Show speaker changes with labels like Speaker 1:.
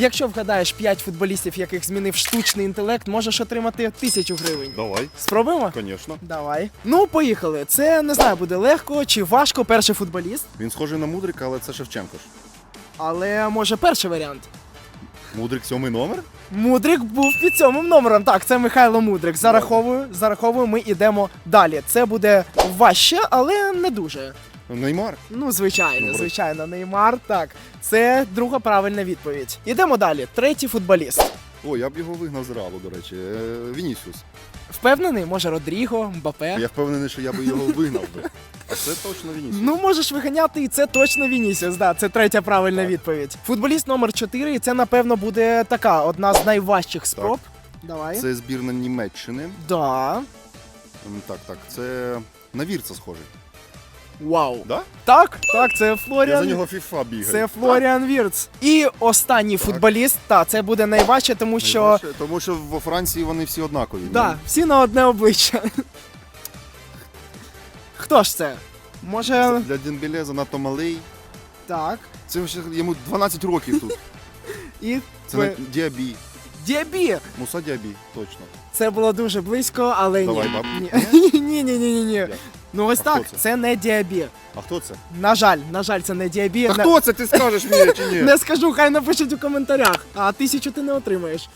Speaker 1: Якщо вгадаєш 5 футболістів, яких змінив штучний інтелект, можеш отримати тисячу гривень.
Speaker 2: Давай,
Speaker 1: Спробуємо?
Speaker 2: звісно.
Speaker 1: Давай. Ну, поїхали. Це не знаю, буде легко чи важко. Перший футболіст,
Speaker 2: Він схожий на Мудрика, але це Шевченко ж.
Speaker 1: але може перший варіант.
Speaker 2: Мудрик сьомий номер?
Speaker 1: Мудрик був під сьомим номером. Так, це Михайло Мудрик. Зараховую, зараховую, ми йдемо далі. Це буде важче, але не дуже.
Speaker 2: Неймар.
Speaker 1: Ну, звичайно, звичайно, Неймар. Так, це друга правильна відповідь. Ідемо далі. Третій футболіст.
Speaker 2: О, я б його вигнав з Реалу, до речі. Е, Вінісіус.
Speaker 1: Впевнений, може Родріго, Мбапе.
Speaker 2: Я впевнений, що я би його вигнав би. А це точно Вінісіус.
Speaker 1: Ну, можеш виганяти, і це точно Вінісіус. Да, це третя правильна
Speaker 2: Так.
Speaker 1: відповідь. Футболіст номер 4, і це, напевно, буде така одна з найважчих спроб. Давай.
Speaker 2: Це збірна Німеччини.
Speaker 1: Да.
Speaker 2: М, Так, так, це на Вірца схожий.
Speaker 1: Вау.
Speaker 2: Да?
Speaker 1: Так, так, це
Speaker 2: Я
Speaker 1: Флоріан.
Speaker 2: за нього FIFA бігаю.
Speaker 1: Це Флоріан Вірц. І останній футболіст, та це буде найважче, тому що.
Speaker 2: Найважче, Тому що во Франції вони всі однакові.
Speaker 1: Да, всі на одне обличчя. Хто ж це?
Speaker 2: Ну,
Speaker 1: Може.
Speaker 2: Для Дембеле занадто малий.
Speaker 1: Так.
Speaker 2: Це ще йому 12 років тут.
Speaker 1: І
Speaker 2: Це
Speaker 1: ви-
Speaker 2: не Діабі.
Speaker 1: Діабі.
Speaker 2: Муса Діабі, точно.
Speaker 1: Це було дуже близько, але
Speaker 2: Давай,
Speaker 1: ні.
Speaker 2: баб.
Speaker 1: Ні, ні, ні, ні, ні, ні.
Speaker 2: Як?
Speaker 1: Ну ось
Speaker 2: А
Speaker 1: так,
Speaker 2: хто
Speaker 1: це?
Speaker 2: це?
Speaker 1: не діабір.
Speaker 2: А хто це?
Speaker 1: На жаль, на жаль, це не діабір.
Speaker 2: Та
Speaker 1: Не-
Speaker 2: хто це? Ти скажеш мені чи ні?
Speaker 1: Не скажу, хай напишуть у коментарях. А тисячу ти не отримаєш.